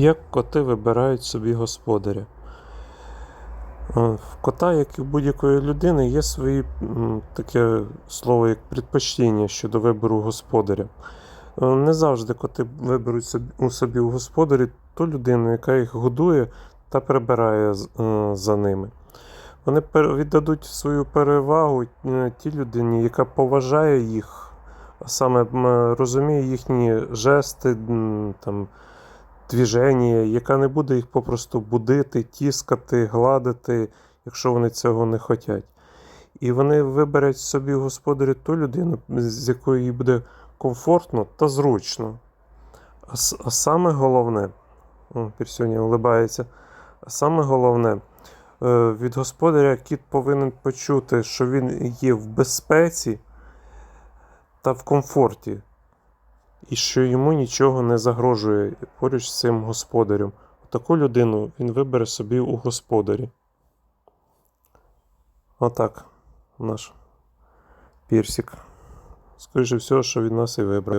Як коти вибирають собі господаря? Е, В кота, як і в будь-якої людини, є свої таке слово, як предпочтіння щодо вибору господаря. Е, Не завжди коти виберуть у собі у господарі ту людину, яка їх годує та прибирає е, за ними. Вони віддадуть свою перевагу тій людині, яка поважає їх, а саме розуміє їхні жести, там, двіження, яка не буде їх попросту будити, тіскати, гладити, якщо вони цього не хочуть. І вони виберуть собі в господарі ту людину, з якою їй буде комфортно та зручно. А, а саме головне, Пірсюня улибається, а саме головне, е, від господаря кіт повинен почути, що він є в безпеці та в комфорті, і що йому нічого не загрожує поруч з цим господарем. Таку людину він вибере собі у господарі. Отак наш пірсик. Скоріше всього, що він нас і вибрав.